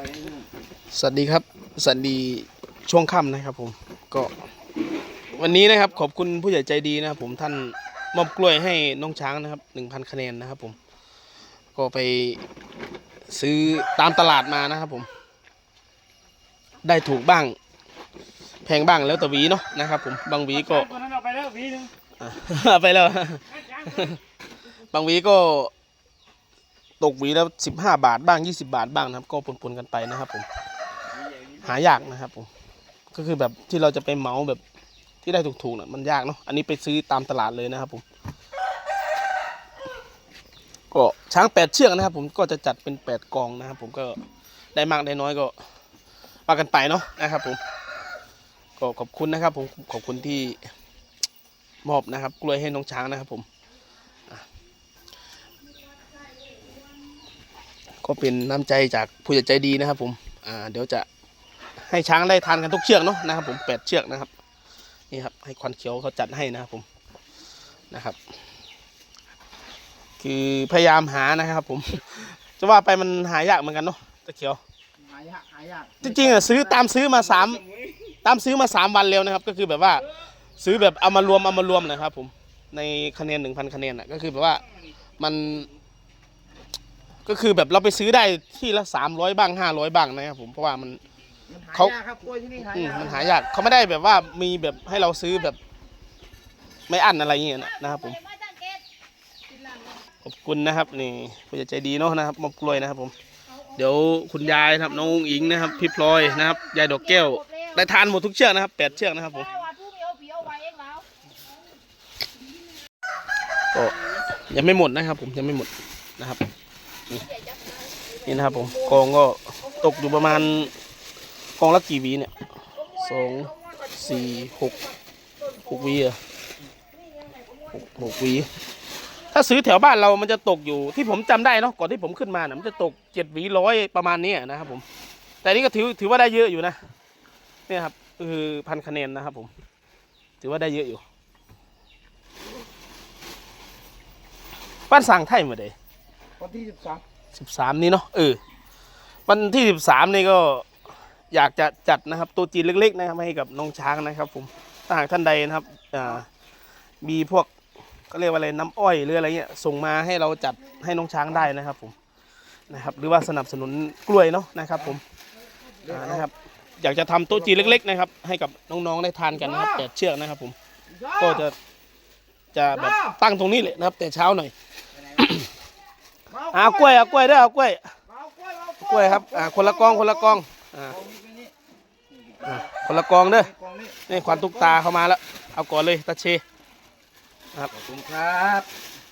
สวัสดีครับสวัสดีช่วงค่ำนะครับผมก็ วันนี้นะครับขอบคุณผู้ใหญ่ใจดีนะครับผมท่านมอบกล้วยให้น้องช้างนะครับหนึ่งพันคะแนนนะครับผมก็ไปซื้อตามตลาดมานะครับผม ได้ถูกบ้าง แพงบ้างแล้วแต่หวีเนาะนะครับผมบางหวีก็คนนั้นเอาไปแล้ววีหนึงอะเอาไปแล้ว บางหวีก็ ตกหวีแล้วสิบห้าบาทบ้างยี่สิบาทบ้างนะครับ ก็ปนๆกันไปนะครับผมหายากนะครับผมก็คือแบบที่เราจะไปเมาแบบที่ได้ถูกๆน่ะมันยากเนาะอันนี้ไปซื้อตามตลาดเลยนะครับผมก็ช้างแปดเชือกนะครับ ผมก็จะจัดเป็นแปดกองนะครับ ผมก็ได้มากได้น้อยก็ว่ากันไปเนาะนะครับผมก็ขอบคุณนะครับ ผมขอบคุณที่มอบนะครับ กล้วยให้น้องช้างนะครับ ผมอะ ก็เป็นน้ำใจจากผู้ใหญ่ใจดีนะครับ ผมอ่าเดี๋ยวจะให้ช้างได้ทานกันทุกเชือกเนาะนะครับ ผมแปดเชือกนะครับ นี่ครับ ให้ควันเขียวเขาจัดให้นะครับผมนะครับ คือพยายามหานะครับ ผม จะว่าไปมันหายากเหมือนกันเนาะตะเขียวหายากหายากจริงๆอะซื้อตามซื้อมาสามตามซื้อมาสามวันเร็วนะครับ ก็คือแบบว่าซื้อแบบเอามารวมเอามารวมนะครับ ผมในคะแนนหนึ่งพันคะแนนอะก็คือแบบว่ามัน ก็คือแบบเราไปซื้อได้ที่ละสามร้อยบ้างห้าร้อยบ้างนะครับผมเพราะว่ามัน มันหาเขา ยากครับกล้วยที่นี่หาอืมยากมันหายากเขาไม่ได้แบบว่ามีแบบให้เราซื้อแบบ ไม่อั้นอะไรอย่างเงี้ยนะนะครับผมขอบคุณนะครับ นี่ผู้ใหญ่ใจดีเนาะนะครับมอบกล้วยนะครับผม เดี๋ยวคุณยายนะครับน้องอุ๋งอิงนะครับพี่พลอยนะครับยายดอกแก้ว ได้ทานหมดทุกเชือกนะครับแปดเชือกนะครับผม ก็ยังไม่หมดนะครับผมยังไม่หมดนะครับ นี่นะครับผมกองก็ตกอยู่ประมาณกองละกี่วีเนี่ยสองสี่หกหกวีหรอะหกหกวีถ้าซื้อแถวบ้านเรามันจะตกอยู่ที่ผมจำได้เนาะก่อนที่ผมขึ้นมานะมันจะตกเจ็ดวีร้อยประมาณนี้นะครับผม แต่นี่ก็ถือถือว่าได้เยอะอยู่นะเนี่ยครับคือพันคะแนนนะครับผม ถือว่าได้เยอะอยู่ บ้านสั่งไทยมาเลย วันที่สิบสามสิบสามนี้เนาะเออวันที่สิบสามนี่ก็อยากจะจัดนะครับตัวจีนเล็ก ๆ นะครับให้กับน้องช้างนะครับ ผมถ้าหากท่านใดนะครับอ่ามีพวกก็เรียกว่าอะไรน้ำอ้อยหรืออะไรเงี้ยส่งมาให้เราจัดให้น้องช้างได้นะครับ ผมนะครับ หรือว่าสนับสนุนกล้วยเนาะนะครับ ผมอ่านะครับ อยากจะทำโต๊ะจีนเล็ก ๆ นะครับ ให้กับน้องๆได้ทานกันนะครับแปดเชือกนะครับ ผมก็จะจะแบบตั้งตรงนี้เลยนะครับ แต่เช้าหน่อย เอากล้วยเอากล้วยเด้อเอากล้วยเอากล้วยเอากล้วยครับอ่าคนละกองคนละกองอ่าอ่าคนละกองเด้อกล่องนี้นี่ขวัญตุกตาเข้ามาแล้ว เอาก่อนเลยตาเชขอบคุณครับ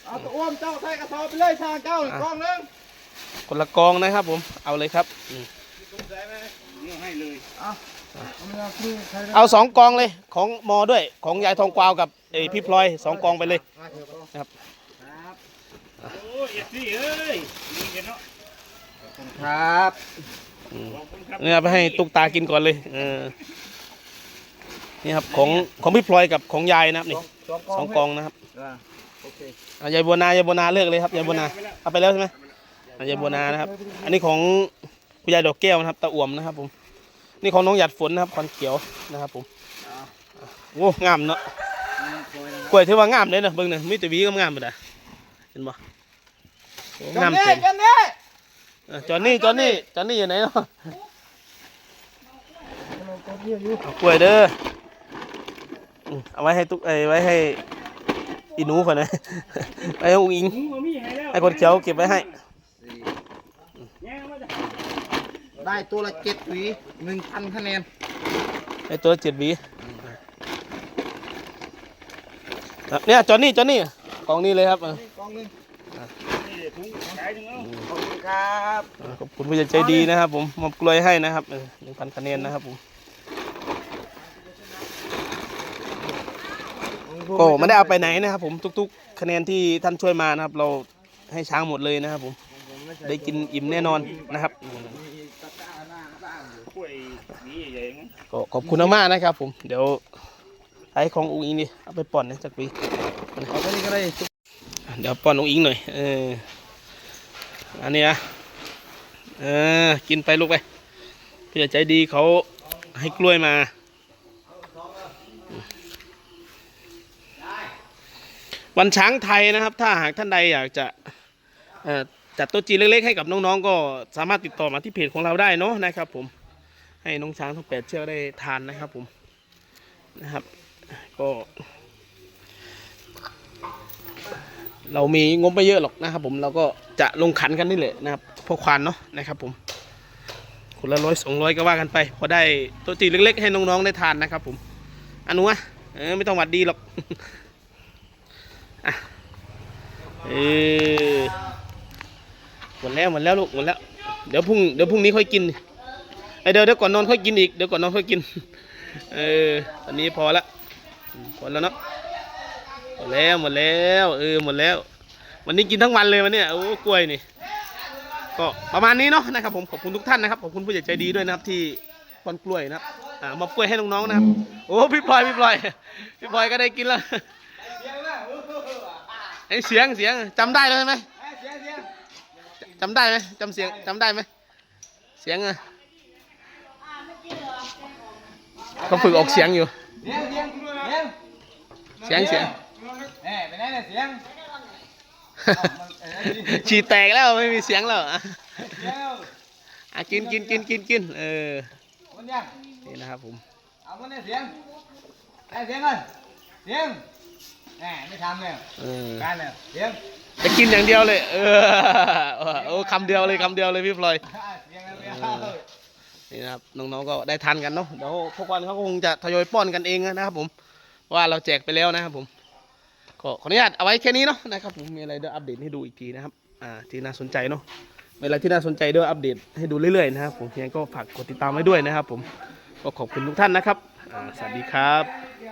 เอาตัวอ้วมเจ้าใส่กระสอบไปเลยชาเจ้าอีกกล่องหนึงคนละกองนะครับผมเอาเลยครับอืมให้เลยเอาเอาเนื้อคือใครได้เอาสองกองเลยของมอด้วยของยายทองกวาวกับเอยพี่พลอยสองกองไปเลยมาเถอะครับครับ โอ้ยเอฟซีเอ้ยนี่เห็นเนาะขอบคุณครับอืมขอบคุณครับเนี่ยเอาไปให้ตุกตากินก่อนเลยเออนี่ครับของของพี่พลอยกับของยายนะครับนี่สองกล่องสองกองนะครับอ่าโอเคอะยายบัวนายายบัวนาเลือกเลยครับยายบัวนาเอาไปแล้วใช่ไหมอะยายบัวนานะครับ อันนี้ของคุณยายดอกแก้วนะครับตะอ่วมนะครับผมนี่ของน้องหยัดฝนนะครับควันเขียวนะครับผมโอ้งามเนาะ นี่กล้วยนะกล้วยถือว่างามเลยเนาะเบิ่งเนี่ยมีแต่หวีก็งามไปเลยเห็นบ่ โอ้งามเต็เต็มมกันเนี่ยเออจอนนี่จอนนี่จอนนี่อยู่ไหนเนาะเอากล้วยเด้ออืมเอาไว้ให้ตุ๊กเอ้ยไว้ให้อีหนูก่อนนะ ไว้ให้อุ้งอิงหมูบ่มีให้แล้วให้คนเขียวเก็บไว้ให้แง่มาจ้ะได้ตัวละเจ็ดหวีหนึ่งพันคะแนนให้ตัวเจ็ดหวีครับเนี่ยจอนนี่จอนนี่กองนี้เลยครับเออนี่กล่องหนึงนี่ถุง ขายถุงเอาขอบคุณครับเออขอบคุณผู้ใหญ่ใจดีนะครับผมมอบกล้วยให้นะครับหนึ่งพันคะแนนนะครับผมก็ไม่ได้เอาไปไหนนะครับผมทุก ๆ คะแนนที่ท่านช่วยมานะครับ เราให้ช้างหมดเลยนะครับผมได้กินอิ่มแน่นอนนะครับกล้วยนี่ใหญ่ๆงั้นก็ขอบคุณมากๆนะครับผมเดี๋ยวไอ้ของอุ้งอิงนี่เอาไปป่อนนะจากปีเอาไปนี่ก็ได้ เดี๋ยวป้อนอุ้งอิงหน่อยเอออันนี้นะเออกินไปลูกไปพี่ใจดีเขาให้กล้วยมา วันช้างไทยนะครับ ถ้าหากท่านใดอยากจะจัดโต๊ะจีนเล็กๆให้กับน้องๆ ก็สามารถติดต่อมาที่เพจของเราได้เนาะนะครับ ผมให้น้องช้างทั้งแปดเชือกได้ทานนะครับ ผมนะครับ ก็ เรามีงบไม่เยอะหรอกนะครับผมเราก็จะลงขันกันนี่แหละนะครับพวกควานเนาะนะครับผมคนละร้อยสองร้อยก็ว่ากันไป พอได้ต๊ะจีเล็กๆ ให้น้องๆได้ทานนะครับผมอนุวะเออไม่ต้องหวัดดีหรอกเออหมดแล้วหมดแล้วลูกหมดแล้ว เดี๋ยวพรุ่งเดี๋ยวพรุ่งนี้ค่อยกินไอเดี๋ยวเดี๋ยวก่อนนอนค่อยกินอีกเดี๋ยวก่อนนอนค่อยกิน เออตอนนี้พอละอืมพอแล้วเนาะ หมดแล้วหมดแล้วเออหมดแล้ว วันนี้กินทั้งวันเลยวันเนี้ยโอ้กล้วยนี่ก็ประมาณนี้เนาะนะครับผมขอบคุณทุกท่านนะครับขอบคุณผู้ใหญ่ใจดีด้วยนะครับที่ป้อนกล้วยนะครับอ่ามอบกล้วยให้น้องๆนะครับโอ้พี่พลอยพี่พลอยพี่พลอยก็ได้กินแล้วไอเสียงเสียงจำได้เลยไหมเสียงเสียงจำได้ไหมจำเสียงจำได้ไหมเสียงอะเขาฝึกออกเสียงอยู่เสียงเสียง เนี่ยเสียงฉี่แตกแล้วไม่มีเสียงแล้วอะเสียงอะกินกินกินกินกินเออมันยังนี่นะครับผมเอามันเนี่ยเสียงไอ้เสียงกันเสียงแหมไม่ทำเลยเออการเลยเสียงจะกินอย่างเดียวเลย เออโอ้คำเดียวเลยคำเดียวเลยพี่พลอยเสียงอะไรนี่นะครับน้องๆก็ได้ทันกันเนาะเดี๋ยวพวกวันเขาก็คงจะทยอยป้อนกันเองนะครับผมว่าเราแจกไปแล้วนะครับผม ก็ขออนุญาตเอาไว้แค่นี้เนาะนะครับผมมีอะไรเดี๋ยวอัปเดตให้ดูอีกทีนะครับอ่าที่น่าสนใจเนาะเวลาที่น่าสนใจเดี๋ยวอัปเดตให้ดูเรื่อยๆนะครับผมยังไงก็ฝากกดติดตามไว้ด้วยนะครับ ผมก็ขอบคุณทุกท่านนะครับอ่าสวัสดีครับ